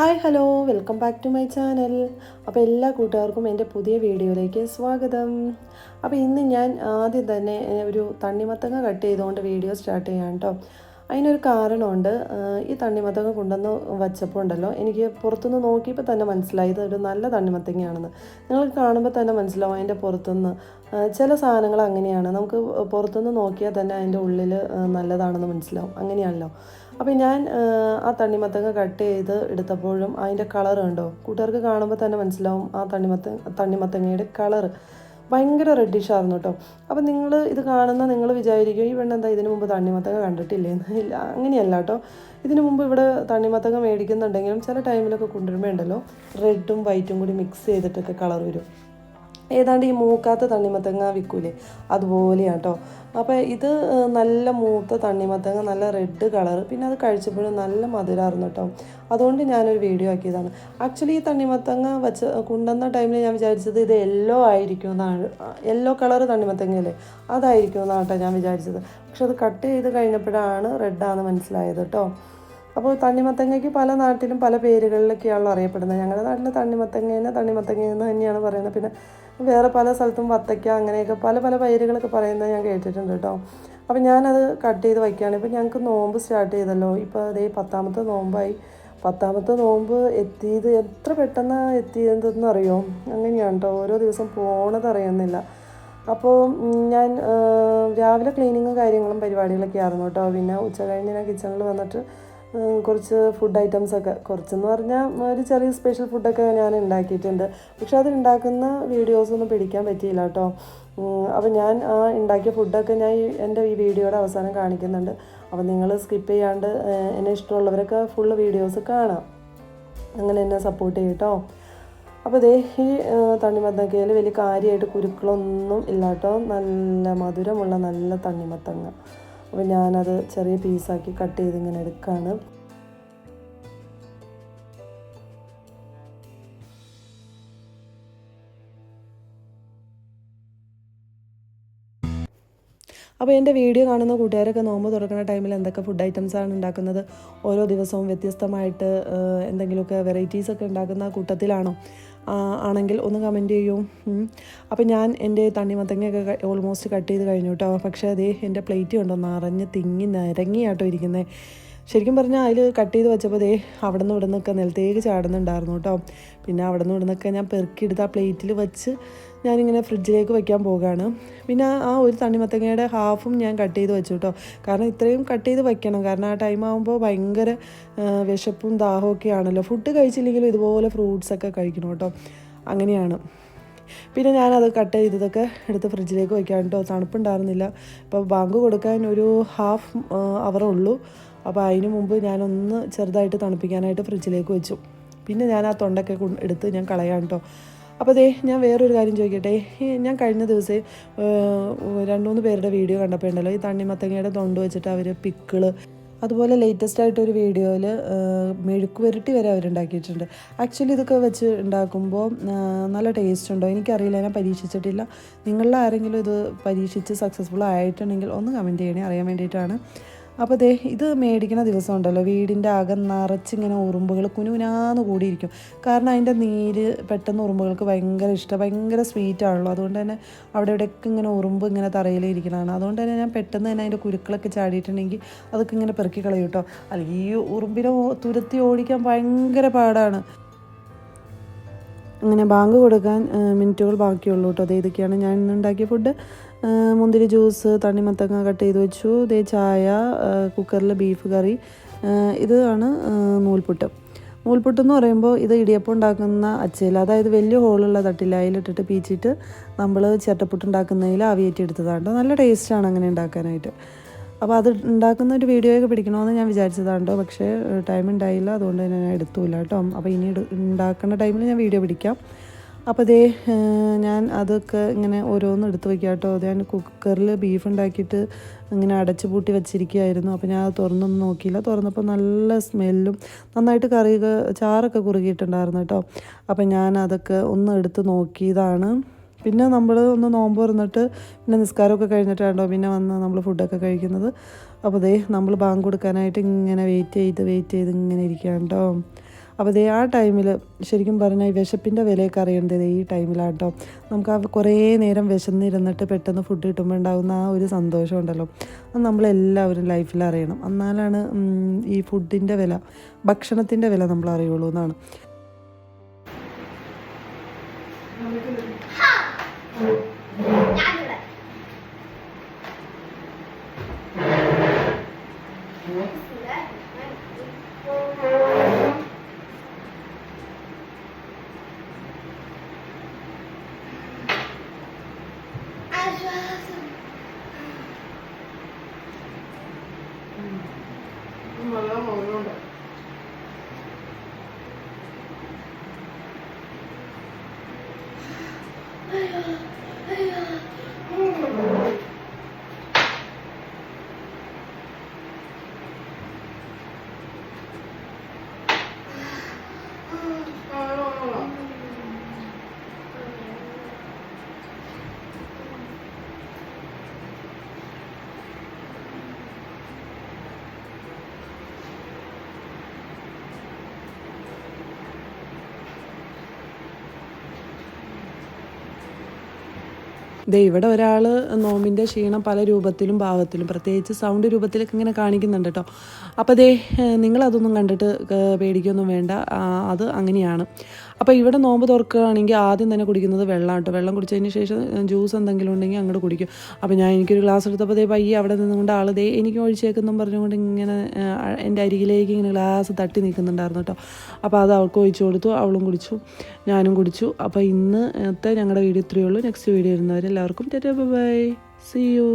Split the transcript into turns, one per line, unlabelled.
Hi hello. Welcome back to my channel. അപ്പോൾ എല്ലാ കൂട്ടുകാർക്കും എന്റെ പുതിയ വീഡിയോയിലേക്ക് സ്വാഗതം. അപ്പോൾ ഇന്ന് ഞാൻ ആദ്യം തന്നെ ഒരു തണ്ണിമത്തങ്ങ കട്ട് ചെയ്തുകൊണ്ട് വീഡിയോ സ്റ്റാർട്ട് ചെയ്യാം കേട്ടോ. അതിനൊരു കാരണമുണ്ട്. ഈ തണ്ണിമത്തങ്ങ കൊണ്ടുവന്ന് വച്ചപ്പോൾ ഉണ്ടല്ലോ എനിക്ക് പുറത്തുനിന്ന് നോക്കിയപ്പോൾ തന്നെ മനസ്സിലായി ഇത് ഒരു നല്ല തണ്ണിമത്തങ്ങയാണെന്ന്. നിങ്ങൾ കാണുമ്പോൾ തന്നെ മനസ്സിലാവും അതിന്റെ പുറത്തുനിന്ന്. ചില സാധനങ്ങൾ അങ്ങനെയാണ്. നമുക്ക് പുറത്തുനിന്ന് നോക്കിയാൽ തന്നെ അതിന്റെ ഉള്ളിൽ നല്ലതാണെന്ന് മനസ്സിലാവും. അങ്ങനെയാണല്ലോ. അപ്പോൾ ഞാൻ ആ, തണ്ണിമത്തങ്ങ കട്ട് ചെയ്ത് എടുത്തപ്പോഴും അതിന്റെ കളർ കണ്ടോ? കൂട്ടുകാർക്ക് കാണുമ്പോൾ തന്നെ മനസ്സിലാവും ആ തണ്ണിമത്ത തണ്ണിമത്തങ്ങയുടെ കളർ ഭയങ്കര റെഡിഷ് ആയിരുന്നു കേട്ടോ അപ്പോൾ നിങ്ങൾ ഇത് കാണുന്ന നിങ്ങൾ വിചാരിക്കും ഈ പെണ്ണ് എന്താ ഇതിനു മുമ്പ് തണ്ണിമത്തങ്ങ കണ്ടിട്ടില്ലേ? ഇല്ല അങ്ങനെയല്ല കേട്ടോ ഇതിനു മുമ്പ് ഇവിടെ തണ്ണിമത്തങ്ങ മേടിക്കുന്നുണ്ടെങ്കിലും ചില ടൈമിലൊക്കെ കൊണ്ടുവരുമ്പോൾ ഉണ്ടല്ലോ റെഡും വൈറ്റും കൂടി മിക്സ് ചെയ്തിട്ടൊക്കെ കളർ വരും. ഏതാണ്ട് ഈ മൂക്കാത്ത തണ്ണിമത്തങ്ങ വിൽക്കൂലേ? അതുപോലെയാണ് കേട്ടോ അപ്പോൾ ഇത് നല്ല മൂത്ത തണ്ണിമത്തങ്ങ നല്ല റെഡ് കളർ. പിന്നെ അത് കഴിച്ചപ്പോഴും നല്ല മധുരമായിരുന്നു കേട്ടോ അതുകൊണ്ട് ഞാനൊരു വീഡിയോ ആക്കിയതാണ്. ആക്ച്വലി ഈ തണ്ണിമത്തങ്ങ വെച്ച് കൊണ്ടുവന്ന ടൈമിൽ ഞാൻ വിചാരിച്ചത് ഇത് യെല്ലോ ആയിരിക്കും എന്നാണ്. യെല്ലോ കളർ തണ്ണിമത്തങ്ങയല്ലേ? അതായിരിക്കും എന്നാണ് കേട്ടോ ഞാൻ വിചാരിച്ചത്. പക്ഷെ അത് കട്ട് ചെയ്ത് കഴിഞ്ഞപ്പോഴാണ് റെഡാണെന്ന് മനസ്സിലായത് കേട്ടോ അപ്പോൾ തണ്ണിമത്തങ്ങയ്ക്ക് പല നാട്ടിലും പല പേരുകളിലൊക്കെയാണല്ലോ അറിയപ്പെടുന്നത്. ഞങ്ങളുടെ നാട്ടിൽ തണ്ണിമത്തങ്ങേനെ തണ്ണിമത്തങ്ങ എന്ന് തന്നെയാണ് പറയുന്നത്. പിന്നെ വേറെ പല സ്ഥലത്തും വത്തയ്ക്ക അങ്ങനെയൊക്കെ പല പല പേരുകളൊക്കെ പറയുന്നത് ഞാൻ കേട്ടിട്ടുണ്ട് കേട്ടോ. അപ്പോൾ ഞാനത് കട്ട് ചെയ്ത് വയ്ക്കുകയാണ്. ഇപ്പോൾ ഞങ്ങൾക്ക് നോമ്പ് സ്റ്റാർട്ട് ചെയ്തല്ലോ. ഇപ്പോൾ അതേ പത്താമത്തെ നോമ്പായി. പത്താമത്തെ നോമ്പ് എത്തിയത് എത്ര പെട്ടെന്ന് എത്തിയതെന്ന് അറിയോ? അങ്ങനെയാണ് കേട്ടോ. ഓരോ ദിവസം പോണത് അറിയുന്നില്ല. അപ്പോൾ ഞാൻ രാവിലെ ക്ലീനിങ്ങും കാര്യങ്ങളും പരിപാടികളൊക്കെ ആയിരുന്നു കേട്ടോ. പിന്നെ ഉച്ച കഴിഞ്ഞ് ഞാൻ കിച്ചണിൽ വന്നിട്ട് കുറച്ച് ഫുഡ് ഐറ്റംസ് ഒക്കെ. കുറച്ചെന്ന് പറഞ്ഞാൽ ഒരു ചെറിയ സ്പെഷ്യൽ ഫുഡൊക്കെ ഞാൻ ഉണ്ടാക്കിയിട്ടുണ്ട്. പക്ഷെ അത് ഉണ്ടാക്കുന്ന വീഡിയോസൊന്നും പിടിക്കാൻ പറ്റിയില്ല കേട്ടോ. അപ്പോൾ ഞാൻ ആ ഉണ്ടാക്കിയ ഫുഡൊക്കെ ഞാൻ ഈ- എന്റെ ഈ വീഡിയോയുടെ അവസാനം കാണിക്കുന്നുണ്ട്. അപ്പോൾ നിങ്ങൾ സ്കിപ്പ് ചെയ്യാണ്ട് എന്നെ ഇഷ്ടമുള്ളവരൊക്കെ ഫുള്ള് വീഡിയോസ് കാണാം. അങ്ങനെ എന്നെ സപ്പോർട്ട് ചെയ്യും കേട്ടോ അപ്പോൾ ദേ ഈ തണ്ണിമത്തങ്ങയിൽ വലിയ കാര്യമായിട്ട് കുരുക്കളൊന്നും ഇല്ല കേട്ടോ നല്ല മധുരമുള്ള നല്ല തണ്ണിമത്തങ്ങ. അപ്പോൾ ഞാനത് ചെറിയ പീസാക്കി കട്ട് ചെയ്ത് ഇങ്ങനെ എടുക്കുകയാണ് അപ്പോൾ എന്റെ വീഡിയോ കാണുന്ന കൂട്ടുകാരൊക്കെ നോമ്പ് തുറക്കുന്ന ടൈമിൽ എന്തൊക്കെ ഫുഡ് ഐറ്റംസ് ആണ് ഉണ്ടാക്കുന്നത്? ഓരോ ദിവസവും വ്യത്യസ്തമായിട്ട് എന്തെങ്കിലുമൊക്കെ വെറൈറ്റീസൊക്കെ ഉണ്ടാക്കുന്ന കൂട്ടത്തിലാണോ? ആണെങ്കിൽ ഒന്ന് കമന്റ് ചെയ്യൂ. അപ്പം അപ്പോൾ ഞാൻ എന്റെ തണ്ണിമത്തങ്ങയൊക്കെ ഓൾമോസ്റ്റ് കട്ട് ചെയ്ത് കഴിഞ്ഞു കേട്ടോ പക്ഷേ അതേ എന്റെ പ്ലേറ്റ് കൊണ്ടൊന്ന് അറിഞ്ഞ് തിങ്ങി നിരങ്ങിയാട്ടോ ഇരിക്കുന്നത് ശരിക്കും പറഞ്ഞാൽ അതിൽ കട്ട് ചെയ്ത് വെച്ചപ്പോൾ ദേ അവിടെ നിന്ന് ഇവിടെ നിന്നൊക്കെ നിലത്തേക്ക് ചാടുന്നുണ്ടായിരുന്നു കേട്ടോ പിന്നെ അവിടെ നിന്ന് ഇവിടെ നിന്നൊക്കെ ഞാൻ പെറുക്കിയെടുത്ത് ആ പ്ലേറ്റിൽ വെച്ച് ഞാനിങ്ങനെ ഫ്രിഡ്ജിലേക്ക് വെക്കാൻ പോകുകയാണ് പിന്നെ ആ ഒരു തണ്ണിമത്തങ്ങയുടെ ഹാഫും ഞാൻ കട്ട് ചെയ്ത് വെച്ചു കേട്ടോ കാരണം ഇത്രയും കട്ട് ചെയ്ത് വെക്കണം. കാരണം ആ ടൈം ആകുമ്പോൾ ഭയങ്കര വിശപ്പും ദാഹവും ഒക്കെ ആണല്ലോ. ഫുഡ് കഴിച്ചില്ലെങ്കിലും ഇതുപോലെ ഫ്രൂട്ട്സ് ഒക്കെ കഴിക്കണം കേട്ടോ അങ്ങനെയാണ്. പിന്നെ ഞാനത് കട്ട് ചെയ്തതൊക്കെ എടുത്ത് ഫ്രിഡ്ജിലേക്ക് വെക്കാൻ കേട്ടോ തണുപ്പുണ്ടായിരുന്നില്ല. അപ്പോൾ ബാങ്ക് കൊടുക്കാൻ ഒരു ഹാഫ് അവറേ ഉള്ളൂ. അപ്പോൾ അതിന് മുമ്പ് ഞാനൊന്ന് ചെറുതായിട്ട് തണുപ്പിക്കാനായിട്ട് ഫ്രിഡ്ജിലേക്ക് വെച്ചു. പിന്നെ ഞാൻ ആ തൊണ്ടൊക്കെ എടുത്ത് ഞാൻ കളയാം കേട്ടോ അപ്പോൾ അതേ ഞാൻ വേറൊരു കാര്യം ചോദിക്കട്ടെ? ഞാൻ കഴിഞ്ഞ ദിവസം രണ്ട് മൂന്ന് പേരുടെ വീഡിയോ കണ്ടപ്പോൾ ഉണ്ടല്ലോ ഈ തണ്ണിമത്തങ്ങയുടെ തൊണ്ട് വെച്ചിട്ട് അവർ പിക്കിൾ. അതുപോലെ ലേറ്റസ്റ്റ് ആയിട്ട് ഒരു വീഡിയോയിൽ മെഴുക്ക് വരട്ടി വരെ അവരുണ്ടാക്കിയിട്ടുണ്ട്. ആക്ച്വലി ഇതൊക്കെ വെച്ച് ഉണ്ടാക്കുമ്പോൾ നല്ല ടേസ്റ്റ് ഉണ്ടോ? എനിക്കറിയില്ല ഞാൻ പരീക്ഷിച്ചിട്ടില്ല. നിങ്ങളിൽ ആരെങ്കിലും ഇത് പരീക്ഷിച്ച് സക്സസ്ഫുൾ ആയിട്ടുണ്ടെങ്കിൽ ഒന്ന് കമന്റ് ചെയ്യണേ അറിയാൻ വേണ്ടിയിട്ടാണ്. അപ്പോൾ ദേ ഇത് മേടിക്കുന്ന ദിവസം ഉണ്ടല്ലോ വീടിന്റെ അകം നിറച്ചിങ്ങനെ ഉറുമ്പുകൾ കുനുകുനാന്ന് കൂടിയിരിക്കും. കാരണം അതിന്റെ നീര് പെട്ടെന്ന് ഉറുമ്പുകൾക്ക് ഭയങ്കര ഇഷ്ടം. ഭയങ്കര സ്വീറ്റ് ആണല്ലോ. അതുകൊണ്ട് തന്നെ അവിടെ ഇവിടെയൊക്കെ ഇങ്ങനെ ഉറുമ്പ് ഇങ്ങനെ തറയിൽ ഇരിക്കണതാണ്. അതുകൊണ്ട് തന്നെ ഞാൻ പെട്ടെന്ന് തന്നെ അതിന്റെ കുരുക്കളൊക്കെ ചാടിയിട്ടുണ്ടെങ്കിൽ അതൊക്കെ ഇങ്ങനെ പെറുക്കി കളയും കേട്ടോ അല്ലെങ്കിൽ ഈ ഉറുമ്പിനെ തുരത്തി ഓടിക്കാൻ ഭയങ്കര പാടാണ്. അങ്ങനെ ബാങ്ക് കൊടുക്കാൻ മിനിറ്റുകൾ ബാക്കിയുള്ളൂ കേട്ടോ. അതേ ഇതൊക്കെയാണ് ഞാൻ ഇന്ന് ഉണ്ടാക്കിയ ഫുഡ്. മുന്തിരി ജ്യൂസ് തണ്ണിമത്തങ്ങ കട്ട് ചെയ്ത് വെച്ചു. ദേ ചായ കുക്കറിൽ ബീഫ് കറി. ഇതാണ് നൂൽപുട്ട്. നൂൽപുട്ട് എന്ന് പറയുമ്പോൾ ഇത് ഇടിയപ്പം ഉണ്ടാക്കുന്ന അച്ചയിൽ അതായത് വലിയ ഹോളുള്ള തട്ടിൽ അതിലിട്ടിട്ട് പീച്ചിട്ട് നമ്മൾ ചിരട്ടപ്പുട്ട് ഉണ്ടാക്കുന്നതിൽ ആവിയേറ്റി എടുത്തതാണ് നല്ല ടേസ്റ്റാണ് അങ്ങനെ ഉണ്ടാക്കാനായിട്ട്. അപ്പോൾ അത് ഉണ്ടാക്കുന്ന ഒരു വീഡിയോയൊക്കെ പിടിക്കണമെന്ന് ഞാൻ വിചാരിച്ചതാണ് കേട്ടോ പക്ഷേ ടൈം ഉണ്ടായില്ല. അതുകൊണ്ട് തന്നെ ഞാൻ എടുത്തില്ല കേട്ടോ. അപ്പോൾ ഇനി ഉണ്ടാക്കുന്ന ടൈമിൽ ഞാൻ വീഡിയോ പിടിക്കാം. അപ്പോൾ ദേ ഞാൻ അതൊക്കെ ഇങ്ങനെ ഓരോന്ന് എടുത്ത് വയ്ക്കാം കേട്ടോ. ഞാൻ കുക്കറിൽ ബീഫ് ഉണ്ടാക്കിയിട്ട് ഇങ്ങനെ അടച്ചു പൂട്ടി വെച്ചിരിക്കുകയായിരുന്നു. അപ്പോൾ ഞാൻ അത് തുറന്നൊന്നും നോക്കിയില്ല. തുറന്നപ്പോൾ നല്ല സ്മെല്ലും നന്നായിട്ട് കറി ചാറൊക്കെ കുറുകിയിട്ടുണ്ടായിരുന്നു കേട്ടോ. അപ്പോൾ ഞാൻ അതൊക്കെ ഒന്ന് എടുത്ത് നോക്കിയതാണ്. പിന്നെ നമ്മൾ ഒന്ന് നോമ്പ് തുറന്നിട്ട് പിന്നെ നിസ്കാരമൊക്കെ കഴിഞ്ഞിട്ടാണോ പിന്നെ വന്ന് നമ്മൾ ഫുഡൊക്കെ കഴിക്കുന്നത്. അപ്പോൾ ദേ നമ്മൾ ബാങ്ക് കൊടുക്കാനായിട്ട് ഇങ്ങനെ വെയിറ്റ് ചെയ്ത് വെയിറ്റ് ചെയ്ത് ഇങ്ങനെ ഇരിക്കുകയാണ് കേട്ടോ അപ്പോൾ ദേ ആ ടൈമിൽ ശരിക്കും പറഞ്ഞാൽ വിശപ്പിന്റെ വിലയൊക്കെ അറിയേണ്ടത് ഈ ടൈമിലാണ് നമുക്ക് ആ കുറേ നേരം വിശന്നിരുന്നിട്ട് പെട്ടെന്ന് ഫുഡ് കിട്ടുമ്പോൾ ഉണ്ടാകുന്ന ആ ഒരു സന്തോഷം ഉണ്ടല്ലോ. അത് നമ്മളെല്ലാവരും ലൈഫിൽ അറിയണം. എന്നാലാണ് ഈ ഫുഡിന്റെ വില ഭക്ഷണത്തിന്റെ വില നമ്മൾ അറിയുള്ളൂ എന്നാണ്.
压下来。
I just ദേ ഇവിടെ ഒരാൾ നോമിന്റെ ക്ഷീണം പല രൂപത്തിലും ഭാവത്തിലും പ്രത്യേകിച്ച് സൗണ്ട് രൂപത്തിലൊക്കെ ഇങ്ങനെ കാണിക്കുന്നുണ്ട് കേട്ടോ. അപ്പോൾ ദേ നിങ്ങളതൊന്നും കണ്ടിട്ട് പേടിക്കൊന്നും വേണ്ട. അത് അങ്ങനെയാണ്. അപ്പോൾ ഇവിടെ നോമ്പ് തുറക്കുകയാണെങ്കിൽ ആദ്യം തന്നെ കുടിക്കുന്നത് വെള്ളം കേട്ടോ വെള്ളം കുടിച്ചതിന് ശേഷം ജ്യൂസ് എന്തെങ്കിലും ഉണ്ടെങ്കിൽ അങ്ങോട്ട് കുടിക്കും. അപ്പോൾ ഞാൻ എനിക്കൊരു ഗ്ലാസ് എടുത്തപ്പോൾ ദേ പയ്യെ അവിടെ നിന്നുകൊണ്ട് ആൾ ദേ എനിക്ക് ഒഴിച്ചേക്കെന്നും പറഞ്ഞുകൊണ്ട് ഇങ്ങനെ എന്റെ അരികിലേക്ക് ഇങ്ങനെ ഗ്ലാസ് തട്ടി നിൽക്കുന്നുണ്ടായിരുന്നു കേട്ടോ അപ്പോൾ അത് അവൾക്ക് ഒഴിച്ചു കൊടുത്തു. അവളും കുടിച്ചു. ഞാനും കുടിച്ചു. അപ്പോൾ ഇന്നത്തെ ഞങ്ങളുടെ വീഡിയോ ഇത്രയേ ഉള്ളൂ. നെക്സ്റ്റ് വീഡിയോ വരുന്നവരെല്ലാവർക്കും ബൈ സി യു